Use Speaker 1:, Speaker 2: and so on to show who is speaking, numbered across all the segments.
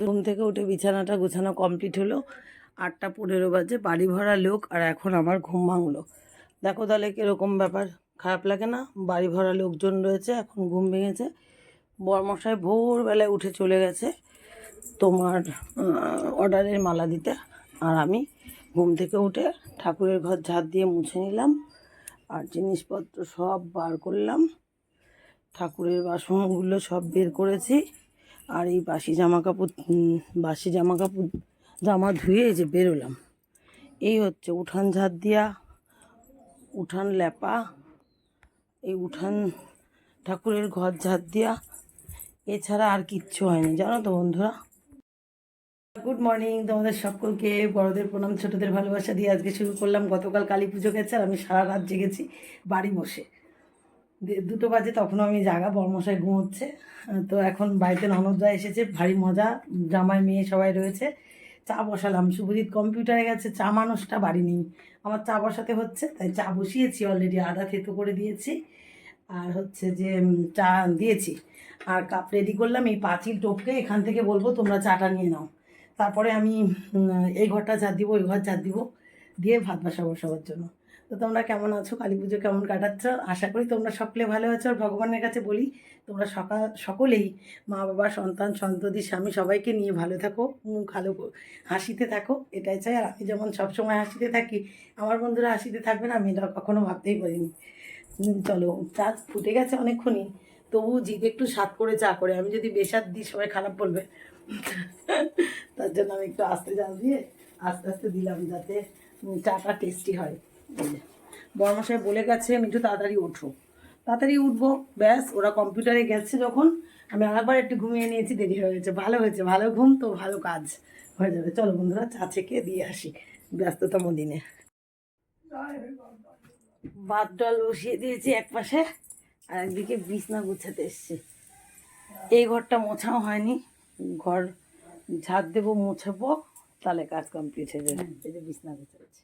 Speaker 1: ঘুম থেকে উঠে বিছানাটা গোছানো কমপ্লিট হলো। আটটা পনেরো বাজে, বাড়ি ভরা লোক, আর এখন আমার ঘুম ভাঙলো। দেখো তাহলে কীরকম ব্যাপার? খারাপ লাগে না? বাড়ি ভরা লোকজন রয়েছে, এখন ঘুম ভেঙেছে। বরমশাই ভোরবেলায় উঠে চলে গেছে তোমার অর্ডারের মালা দিতে। আর আমি ঘুম থেকে উঠে ঠাকুরের ঘর ঝাঁট দিয়ে মুছে নিলাম। আর জিনিসপত্র সব বার করলাম। ঠাকুরের বাসনগুলো সব বের করেছি। আর এই বাসি জামা কাপড় বাসি জামা কাপড় জামা ধুয়ে যে বেরোলাম। এই হচ্ছে উঠান ঝাঁট দিয়া উঠান ল্যাপা এই উঠান ঠাকুরের ঘর ঝাঁট দিয়া এছাড়া আর কিচ্ছু হয়নি, জানো তো বন্ধুরা? গুড মর্নিং তোমাদের সকলকে বড়দের প্রণাম, ছোটদের ভালোবাসা দিয়ে আজকে শুরু করলাম গতকাল কালী পুজো গেছে আর আমি সারা রাত জেগেছি বাড়ি বসে। দুটো বাজে তখনও আমি জাগা, বর্মশাই ঘুমোচ্ছে। তো এখন বাড়িতে ননদরা এসেছে, ভারী মজা, জামাই, মেয়ে সবাই রয়েছে। চা বসালাম, শুভজিৎ কম্পিউটারে গেছে, চা মানুষটা বাড়ি নেই। আমার চা বসাতে হচ্ছে, তাই চা বসিয়েছি অলরেডি আদা, থেতো করে দিয়েছি। আর হচ্ছে যে চা দিয়েছি। আর কাপ রেডি করলাম, এই পাঁচিল টপকে এখান থেকে বলব, তোমরা চাটা নিয়ে নাও। তারপরে আমি এই ঘরটা ঝাড় দিব, ওই ঘর ঝাড় দিব, দিয়ে ভাত বাসা বসাবার জন্য। তো তোমরা কেমন আছো? কালী পুজো কেমন কাটাচ্ছ? আশা করি তোমরা সকলে ভালো আছো। আর ভগবানের কাছে বলি, তোমরা সকাল সকলেই মা, বাবা, সন্তান, সন্ততি, স্বামী সবাইকে নিয়ে ভালো থাকো, মুখ ভালো হাসিতে থাকো, এটাই চাই। আর আমি যেমন সবসময় হাসিতে থাকি, আমার বন্ধুরা হাসিতে থাকবে না, আমি এটা কখনো ভাবতেই পারিনি। চলো, চা ফুটে গেছে অনেকক্ষণই তবু জিভ একটু স্বাদ করে চা করে। আমি যদি বেসাদ দিই, সবাই খারাপ বলবে। তার জন্য আমি একটু আস্তে জাল দিয়ে আস্তে আস্তে দিলাম যাতে চাটা টেস্টি হয়। বড়মশাই বলে গেছে, আমি একটু তাড়াতাড়ি ওঠো তাড়াতাড়ি উঠবো? ব্যাস, ওরা কম্পিউটারে গেছে যখন, আমি আরেকবার একটু ঘুমিয়ে নিয়েছি, দেরি হয়ে গেছে। ভালো হয়েছে, ভালো ঘুম তো, ভালো কাজ হয়ে যাবে। চলো বন্ধুরা, চা ছেঁকে দিয়ে আসি ব্যস্ততম দিনে। ভাত ডাল বসিয়ে দিয়েছি এক পাশে, আর একদিকে বিছনা গুছাতে এসছি। এই ঘরটা মোছাও হয়নি। ঘর ঝাড় দেবো, মুছাবো, তাহলে কাজ কমপ্লিট হয়ে যাবে। এই যে বিছনা গুছাচ্ছি।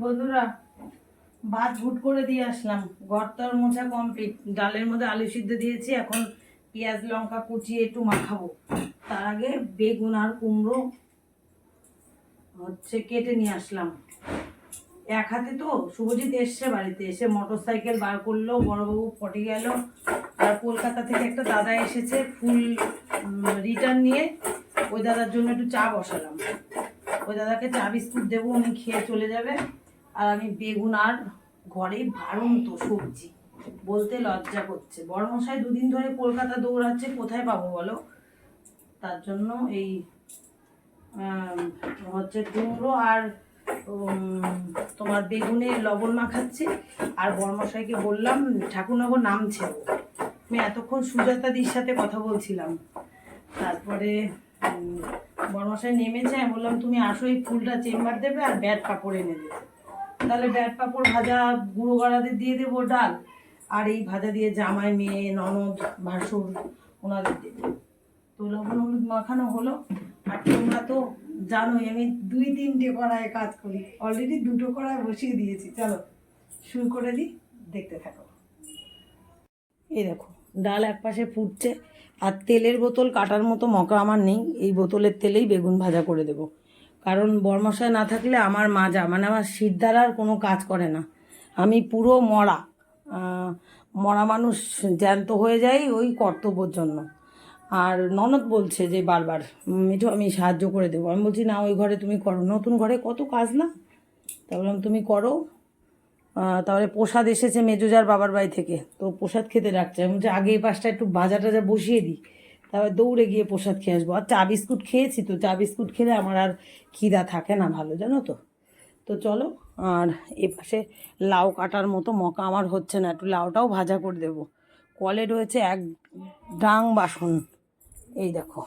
Speaker 1: বন্ধুরা, ভাত ভুট করে দিয়ে আসলাম। ঘর তর মোছা কমপ্লিট ডালের মধ্যে আলু সিদ্ধ দিয়েছি, এখন পেঁয়াজ, লঙ্কা কুচিয়ে একটু মাখাবো। তার আগে বেগুন আর কুমড়ো হচ্ছে কেটে নিয়ে আসলাম। এক হাতে তো শুভজিৎ এসছে বাড়িতে, এসে মোটর সাইকেল বার করল, বড়বাবু পটে গেল, আর কলকাতা থেকে একটা দাদা এসেছে, ফুল রিটার্ন নিয়ে ওই দাদার জন্য একটু চা বসালাম। ওই দাদাকে চা বিস্কুট দেবো, উনি খেয়ে চলে যাবে। আর আমি বেগুন আর ঘরে ভারুন তো সবজি। বলতে লজ্জা করছে। বড় মশাই দুদিন ধরে কলকাতা দৌড়াচ্ছে, কোথায় পাবো বলো? তার জন্য এই হচ্ছে কুমড়ো আর তোমার বেগুনে লবণ মাখাচ্ছি। আর বড়মশাইকে বললাম, ঠাকুরনগর নামছে আমি এতক্ষণ সুজাতাদির সাথে কথা বলছিলাম। তারপরে বড়মশাই নেমেছে আমি বললাম, তুমি আসো, এই ফুলটা চেম্বার দেবে আর ব্যাট পাপড় এনে দেবে। তাহলে ব্যাট পাপড় ভাজা গুঁড়ো গড়াদের দিয়ে দেবো ডাল, আর এই ভাজা দিয়ে জামাই, মেয়ে, ননদ, ভাসুর ওনাদের দেবো। তো লবণ হলুদ মাখানো হলো, আর তোমরা তো জানোই, আমি দুই তিনটে কড়ায় কাজ করি। অলরেডি দুটো কড়ায় বসিয়ে দিয়েছি। চলো, শুরু করে দিই, দেখতে থাকো। এই দেখো, ডাল এক পাশে ফুটছে। আর তেলের বোতল কাটার মতো মকা আমার নেই, এই বোতলের তেলেই বেগুন ভাজা করে দেবো। কারণ বরমশাই না থাকলে আমার মাজা মানে আমার সিদ্ধার আর কোনো কাজ করে না। আমি পুরো মরা। মরা মানুষ জ্যান্ত হয়ে যায় ওই কর্তব্যর জন্য। আর ননদ বলছে যে বারবার মিঠু, আমি সাহায্য করে দেবো। আমি বলছি, না, ওই ঘরে তুমি করো। নতুন ঘরে কত কাজ না? তা বললাম, তুমি করো তারপরে প্রসাদ এসেছে মেজোজার বাবার বাড়ি থেকে। তো প্রসাদ খেতে ডাকছে। আমি বলছি, আগে এই পাশটা একটু ভাজা টাজা বসিয়ে দিই। তারপরে দৌড়ে গিয়ে প্রসাদ খেয়ে আসব। আর চা বিস্কুট খেয়েছি তো, চা বিস্কুট খেলে আমার আর খিদা থাকে না ভালো, জানো তো? তো চলো, আর এ পাশে লাউ কাটার মতো মকা আমার হচ্ছে না। একটু লাউটাও ভাজা করে দেবো। কলে রয়েছে এক ডাং বাসন। এই দেখো।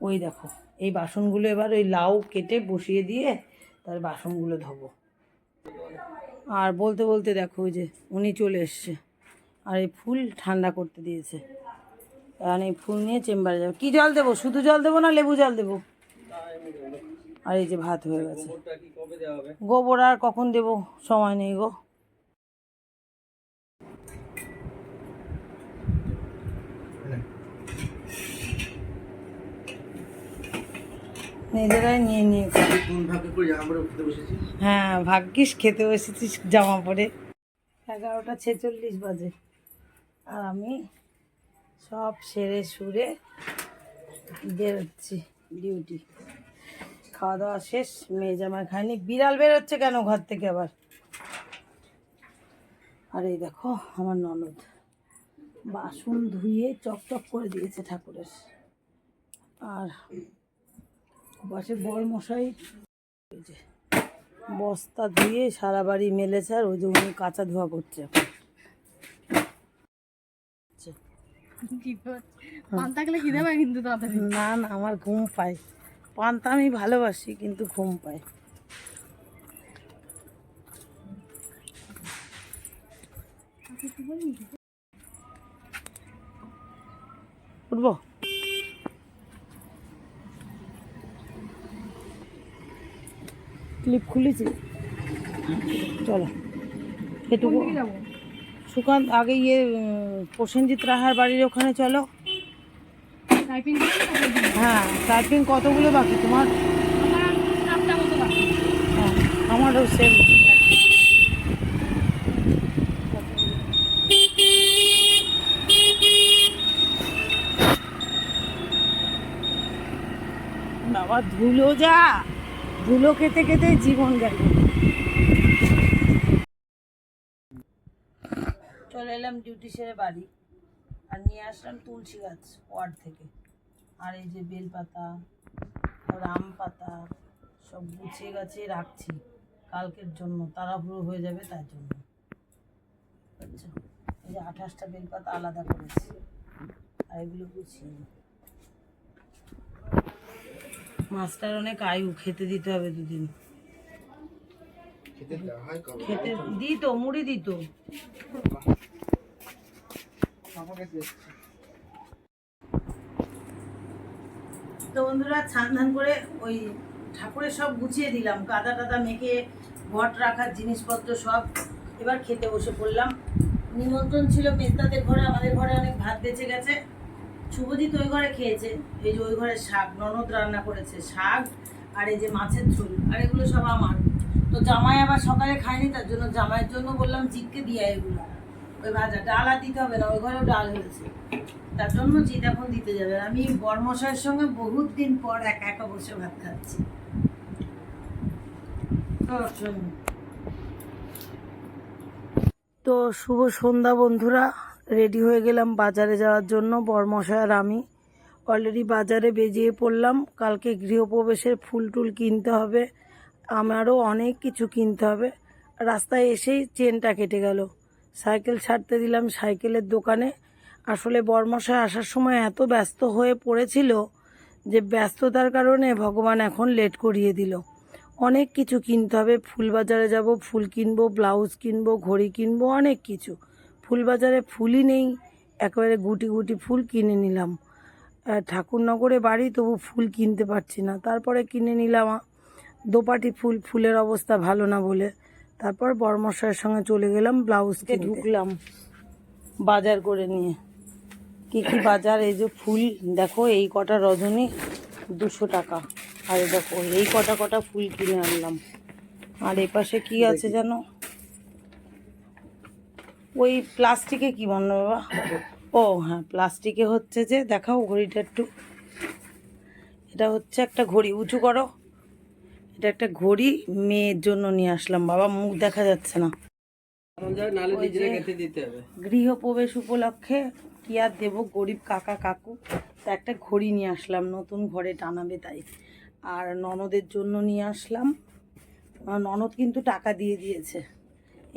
Speaker 1: ওই দেখো। এই বাসনগুলো এবার ওই লাউ কেটে বসিয়ে দিয়ে তার বাসনগুলো ধোবো। আর বলতে বলতে দেখো যে উনি চলে এসছে। আর এই ফুল ঠান্ডা করতে দিয়েছে। কারণ এই ফুল নিয়ে চেম্বারে যাব। কী জল দেবো? শুধু জল দেবো না লেবু জল দেবো? আর এই যে ভাত হয়ে গেছে। গোবর আর কখন দেবো? সময় নেই গো। নিজেরাই নিয়ে নিয়ে খাই।
Speaker 2: কোন ভাগে করে জামা পরে খেতে বসেছি
Speaker 1: হ্যাঁ ভাগ্যিস খেতে বসেছিস জামা পরে। এগারোটা ছেচল্লিশ বাজে। আর আমি সব সেরে সুরে বেরোচ্ছি ডিউটি। খাওয়া দাওয়া শেষ মেয়ে জামাই খায়নি। বিড়াল বেরোচ্ছে কেন ঘর থেকে আবার? আর এই দেখো আমার ননদ। বাসন ধুয়ে চকচক করে দিয়েছে ঠাকুরের। আর পাশে বর মশাই বস্তা ধুয়ে সারা বাড়ি মেলেছে আর ওই যে উনি কাঁচা ধোয়া করছে
Speaker 3: তাড়াতাড়ি?
Speaker 1: না না আমার ঘুম পায়। পান্তা আমি ভালোবাসি কিন্তু ঘুম পায়। উঠবো? ক্লিপ খুলেছি। চলো এটুকু।
Speaker 3: যাব?
Speaker 1: সুকান্ত আগে ইয়ে প্রসেনজিৎ রাহার বাড়ির ওখানে চলো। হ্যাঁ টাইপিং কতগুলো বাকি? তোমার? হ্যাঁ আমারও সেম বাবা ধুলো যা! ধুলো খেতে খেতে জীবন গেল। চলে এলাম ডিউটি সেরে বাড়ি। আর নিয়ে আসলাম তুলসী গাছ ওয়ার্ড থেকে। আর এই যে বেলপাতা আম পাতা সব গুছিয়ে গাছিয়ে রাখছি। কালকের জন্য। তাড়াহুড়ো হয়ে যাবে তার জন্য। বুঝছ এই যে আঠাশটা বেলপাতা আলাদা করেছি। আর এগুলো গুছিয়ে। মাছটার অনেক আয়ু খেতে দিতে হবে দুদিন।
Speaker 2: খেতে
Speaker 1: দিত মুড়ি দিত। তো বন্ধুরা ছান ধান করে ওই ঠাকুরের সব গুছিয়ে দিলাম। কাদা টাদা মেখে ঘট রাখার জিনিসপত্র সব এবার খেতে বসে পড়লাম। নিমন্ত্রণ ছিল মেস্তাদের ঘরে আমাদের ঘরে অনেক ভাত বেঁচে গেছে। শুভজিৎ ওই ঘরে খেয়েছে, এই যে ওই ঘরে শাক, ননদ রান্না করেছে, শাক আর এই যে মাছের ঝোল, আর এগুলো সব আমার। তো জামাই আবার সকালে খায়নি, তার জন্য জামাইয়ের জন্য বললাম জিতকে দিয়ে এগুলো। ওই ভাজা, ডাল আর দিতে হবে না, ওই ঘরেও ডাল হয়েছে। তার জন্য জিত এখন দিতে যাবে। আমি বর্মশাইয়ের সঙ্গে বহুত দিন পর একা একা বসে ভাত খাচ্ছি। তো শুভ সন্ধ্যা বন্ধুরা। রেডি হয়ে গেলাম বাজারে যাওয়ার জন্য, বরমশাই আর আমি। অলরেডি বাজারে বেরিয়ে পড়লাম। কালকে গৃহপ্রবেশের ফুল টুল কিনতে হবে। আমারও অনেক কিছু কিনতে হবে। রাস্তায় এসেই চেনটা কেটে গেল। সাইকেল ছাড়তে দিলাম সাইকেলের দোকানে। আসলে বরমশাই আসার সময় এত ব্যস্ত হয়ে পড়েছিল যে ব্যস্ততার কারণে ভগবান এখন লেট করিয়ে দিল। অনেক কিছু কিনতে হবে। ফুল বাজারে যাব, ফুল কিনবো, ব্লাউজ কিনবো, ঘড়ি কিনবো, অনেক কিছু। ফুল বাজারে ফুলই নেই একেবারে গুটি গুটি ফুল কিনে নিলাম। ঠাকুরনগরে বাড়ি তবু ফুল কিনতে পারছি না। তারপরে কিনে নিলাম দোপাটি ফুল ফুলের অবস্থা ভালো না বলে। তারপর বর্মশাইয়ের সঙ্গে চলে গেলাম ব্লাউজকে ঢুকলাম বাজার করে নিয়ে। কি কি বাজার এই যে ফুল দেখো এই কটা রজনী দুশো টাকা। আর দেখো এই কটা কটা ফুল কিনে আনলাম। আর এ পাশে কি আছে জানো? ওই প্লাস্টিকে কি বানানো বাবা? ও হ্যাঁ প্লাস্টিকে হচ্ছে যে দেখাও ঘড়িটা একটু। এটা হচ্ছে একটা ঘড়ি উঁচু করো। এটা একটা ঘড়ি মেয়ের জন্য নিয়ে আসলাম বাবা মুখ দেখা যাচ্ছে না। গৃহপ্রবেশ উপলক্ষে কি আর দেবো গরিব কাকা কাকু। তা একটা ঘড়ি নিয়ে আসলাম নতুন ঘরে টানাবে তাই। আর ননদের জন্য নিয়ে আসলাম। ননদ কিন্তু টাকা দিয়ে দিয়েছে।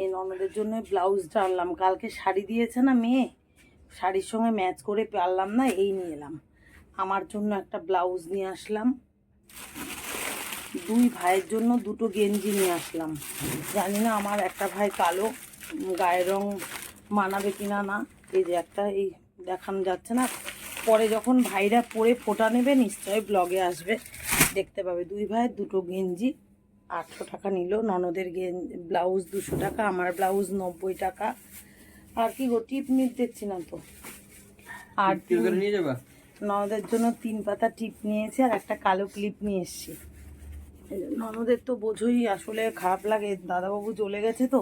Speaker 1: এই ননদের জন্য ব্লাউজটা আনলাম। কালকে শাড়ি দিয়েছে না মেয়ে? শাড়ির সঙ্গে ম্যাচ করে পারলাম না, এই নিয়ে এলাম। আমার জন্য একটা ব্লাউজ নিয়ে আসলাম। দুই ভাইয়ের জন্য দুটো গেঞ্জি নিয়ে আসলাম। জানি না আমার একটা ভাই কালো, গায়ের রং মানাবে কিনা না। এই যে একটা, এই দেখানো যাচ্ছে না। পরে যখন ভাইরা পরে ফোটা নেবে, নিশ্চয়ই ব্লগে আসবে। দেখতে পাবে দুই ভাইয়ের দুটো গেঞ্জি। আটশো টাকা নিল। ননদের গে ব্লাউজ দুশো টাকা আমার ব্লাউজ নব্বই টাকা। আর কি গো টিপ মিট দেখছি না তো। আর ননদের জন্য তিন পাতা টিপ নিয়েছি আর একটা কালো ক্লিপ নিয়ে এসেছি। ননদের তো বোঝোই আসলে খারাপ লাগে। দাদাবাবু চলে গেছে তো।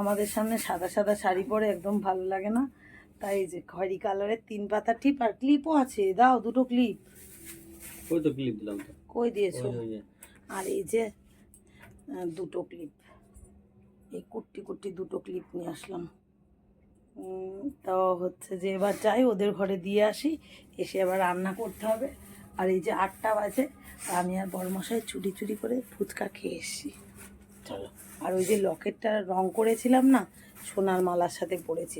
Speaker 1: আমাদের সামনে সাদা সাদা শাড়ি পরে একদম ভালো লাগে না। তাই যে খয়েরি কালারের তিন পাতা টিপ আর ক্লিপও আছে। দাও দুটো ক্লিপ।
Speaker 2: ওই তো ক্লিপ দিলাম
Speaker 1: কই দিয়েছ। আর এই যে দুটো ক্লিপ এই কুট্টি কুট্টি দুটো ক্লিপ নিয়ে আসলাম। তো হচ্ছে যে এবার যাই ওদের ঘরে দিয়ে আসি। এসে আবার রান্না করতে হবে। আর এই যে আটটা বাজে আমি আর বড়মশাই চুরি চুরি করে ফুচকা খেয়ে এসছি।
Speaker 2: চলো।
Speaker 1: আর ওই যে লকেটটা রং করেছিলাম না সোনার মালার সাথে পড়েছি।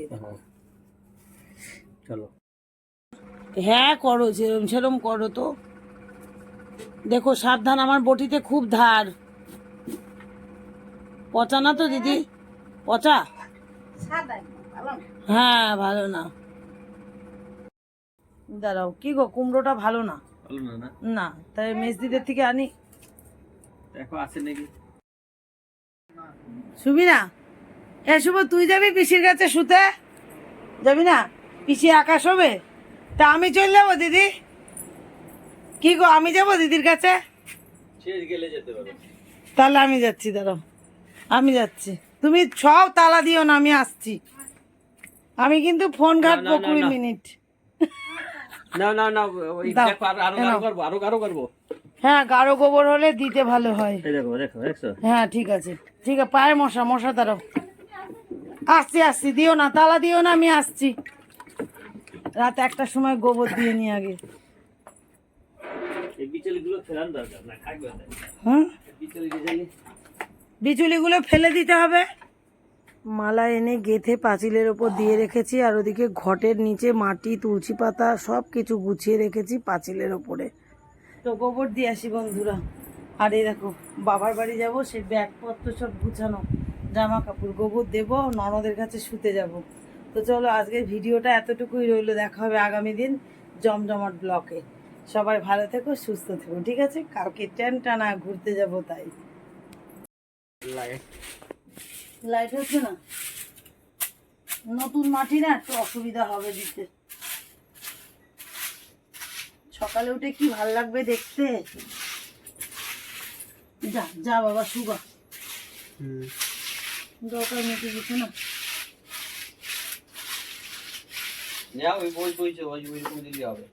Speaker 2: চলো।
Speaker 1: হ্যাঁ করো যেরম সেরম করো তো। দেখো সাবধান আমার বটিতে খুব ধার। পচা না তো দিদি? পচা? হ্যাঁ ভালো না। দাঁড়াও কি গো কুমড়োটা ভালো না?
Speaker 2: না
Speaker 1: তাই মেজদিদের থেকে আনি।
Speaker 2: দেখো আছে নাকি?
Speaker 1: শুবি না? এ শুভ তুই যাবি পিসির কাছে শুতে? যাবি না? পিসি আকাশ হবে? তা আমি চলে যাব দিদি? কি গো আমি যাব দিদির কাছে? তাহলে আমি যাচ্ছি দাঁড়াও। আমি যাচ্ছি। তুমি সব তালা দিও না আমি আসছি। আমি কিন্তু ফোন ঘাটবো
Speaker 2: না, না,
Speaker 1: কুড়ি মিনিট।
Speaker 2: না না না
Speaker 1: আরও
Speaker 2: আরও করব আরও আরও করব।
Speaker 1: হ্যাঁ গাঢ় গোবর হলে দিতে ভালো হয়। হ্যাঁ ঠিক আছে। ঠিক আছে পায়ে মশা মশা দাঁড়াও আসছি আসছি দিও না তালা দিও না আমি আসছি। রাত একটার সময় গোবর দিয়ে নিয়ে আগে।
Speaker 2: এই
Speaker 1: বিচুলিগুলো ফেলে দিতে হবে। মালা এনে গেথে পাঁচিলের ওপর দিয়ে রেখেছি আর ওদিকে ঘটের নিচে মাটি তুলসী পাতা সব কিছু গুছিয়ে রেখেছি পাঁচিলের ওপরে। তো গোবর দিয়ে আসি বন্ধুরা। আর এই দেখো বাবার বাড়ি যাব সে ব্যাগপত্র সব গুছানো জামা কাপড় গোবর দেবো ননদের কাছে শুতে যাব। তো চলো আজকের ভিডিওটা এতটুকুই রইল। দেখা হবে আগামী দিন জমজমাট ব্লকে। সবাই ভালো থেকো সুস্থ থেকো ঠিক আছে? কালকে ট্যান টানা ঘুরতে যাব তাই।
Speaker 2: লাইট
Speaker 1: লাইট হচ্ছে না নতুন মাটি না একটু অসুবিধা হবে দিতে সকালে উঠে কি ভালো লাগবে দেখতে যা যা বাবা
Speaker 2: হুম
Speaker 1: দরকার মিটে গেছে না
Speaker 2: যাও ওই বই বইছে ওই ওই দিলে হবে